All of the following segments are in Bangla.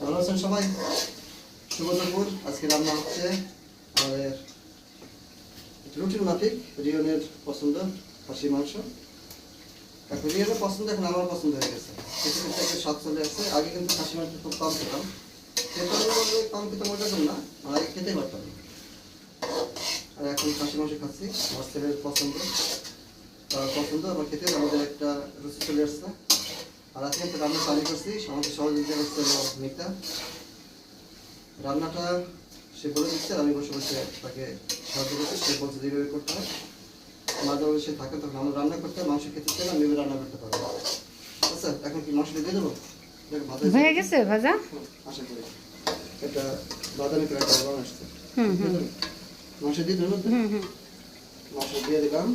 ভালো আছেন সবাই? শুভ দুপুর। আজকে রান্না হচ্ছে আমাদের রুটির মাফিক রিয়নের পছন্দ খাসি মাংস। এখন রিয়নের পছন্দ, এখন আমার পছন্দ হয়ে গেছে। কিছু কিছু একটা স্বাদ চলে আসছে। আগে কিন্তু খাসি মাংস খুব কম খেতাম। খেতাম কম খেতাম ওটা না আগে খেতেই পারতাম। না আর এখন খাসি মাংস খাচ্ছি। আমার ছেলের পছন্দ। তার পছন্দ, আমার খেতে, আমাদের একটা রুচি চলে আসছে। আর আজকে একটা রান্না চালু করছি। আমাদের সহযোগিতা করছে হলো মিতা রান্নাটা সে বলে দিচ্ছে আর আমি বসে বসে তাকে সাহায্য করছি। সে বলছে যেভাবে করতে হয়। মাঝে মাঝে সে থাকে তখন আমরা রান্না করতে হয়, মাংস খেতে চাই আমি রান্না করতে পারব আচ্ছা এখন কি মাংসটা দিয়ে দেবো। হয়ে গেছে ভাজা? আশা করি। একটা বাদামি করে একটা রং আসছে। হুম হুম। মাংস দিয়ে হুম। মাংস দিয়ে দিলাম।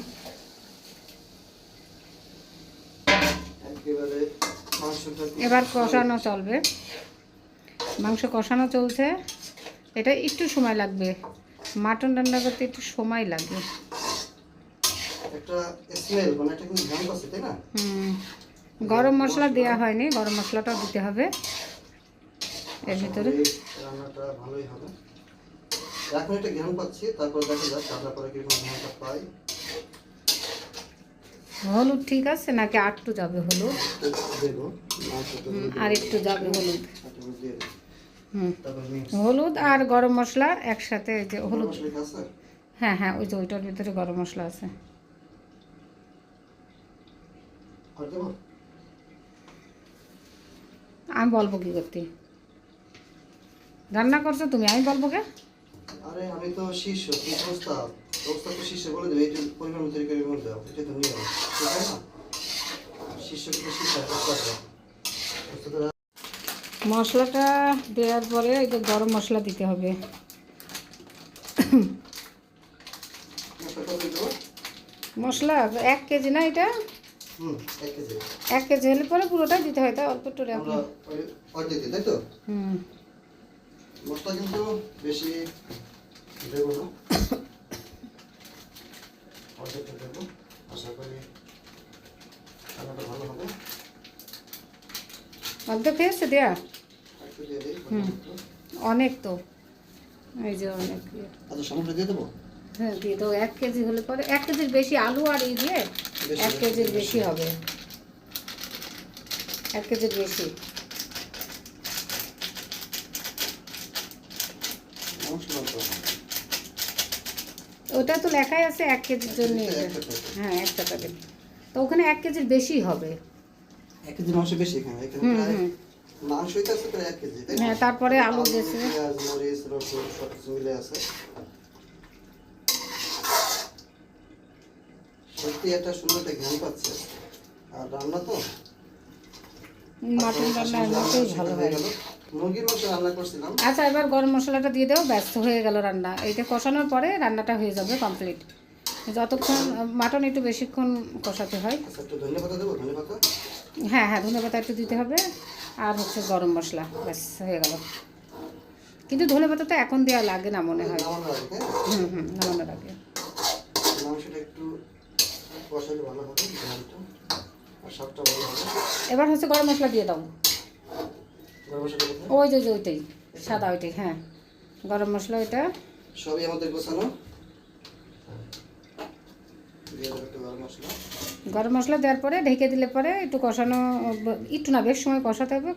একেবারে এবার কষানো চলবে। মাংস কষানো চলছে। এটা একটু সময় লাগবে। মাটন রান্না করতে একটু সময় লাগবে মানে গরম মশলা দেওয়া হয়নি গরম মশলাটাও দিতে হবে। এর ভিতরে। রান্নাটা ভালোই হবে। এখন একটা ঘ্রাণ পাচ্ছি তারপর দেখা যাক কীরকম ঘ্রাণটা পাই। হলুদ ঠিক আছে, নাকি আটটু যাবে হলুদ? আর একটু যাবে হলুদ। হলুদ আর গরম মশলা একসাথে যে হলুদ। হ্যাঁ হ্যাঁ ওই যে ওইটার ভিতরে গরম মশলা আছে। আমি বলব কি করতে? রান্না করছ তুমি? আমি বলব কে? আরে, আমি তো শিষ্য, কি প্রস্তাব? শিষ্য বলে দেবে পরিমাণ তৈরি করে বলে দাও এটা তো নিয়ম। ঠিক আছে? না শিষ্যকে প্রস্তাব। মশলাটা দেওয়ার পরে এই যে গরম মশলা দিতে হবে। মশলা এক কেজি না এটা? এক কেজি। হলে পরে পুরোটাই দিতে হয় তাই অল্প একটু তাই তো? হুম। মশলা কিন্তু বেশি দেবো না। অর্ধেকটা দেবো আশা করি রান্নাটা ভালো হবে। অর্ধেক হয়েছে দেয়া। অনেক তো। এই যে অনেক। আচ্ছা সমস্যা দিয়ে দেবো? হ্যাঁ দিয়ে দাও। এক কেজি হলে পরে এক কেজির বেশি আলু আর এই দিয়ে এক কেজির বেশি হবে। এক কেজির বেশি মাংস মাংস ওটা তো লেখাই আছে এক কেজির জন্য। হ্যাঁ একটা প্যাকেট। তো ওখানে এক কেজির বেশি হবে। এক কেজি মাংস বেশি এখানে এখানে হুম, প্রায় হুম। মাংসই তো আছে প্রায় এক কেজি হ্যাঁ, তারপরে আলু দিয়েছে। পেঁয়াজ মরিচ রসুন সব কিছু মিলে আছে। সত্যি একটা সুন্দর একটা ঘ্রাণ পাচ্ছে। আর রান্না তো? মাটন রান্না এমনিতেই ভালো হয়। করছিলাম। আচ্ছা এবার গরম মশলাটা দিয়ে দাও ব্যস্ত হয়ে গেল রান্না। এইটা কষানোর পরে রান্নাটা হয়ে যাবে কমপ্লিট যতক্ষণ মাটন একটু বেশিক্ষণ কষাতে হয়। আচ্ছা দেবো? হ্যাঁ হ্যাঁ ধনে পাতা একটু দিতে হবে। আর হচ্ছে গরম মশলা ব্যাস হয়ে গেল। কিন্তু ধনে পাতা তো এখন দেওয়া লাগে না মনে হয়? হুম হুম নামানোর আগে। মাংসটা একটু ভালো হবে এবার হচ্ছে গরম মশলা দিয়ে দাও? ওই যে ওইটাই। সাদা ওইটাই হ্যাঁ। গরম মশলা ওইটা সবই আমাদের গোছানো? গরম মশলা। দেওয়ার পরে ঢেকে দিলে পরে একটু কষানো একটু না বেশ সময় কষাতে হবে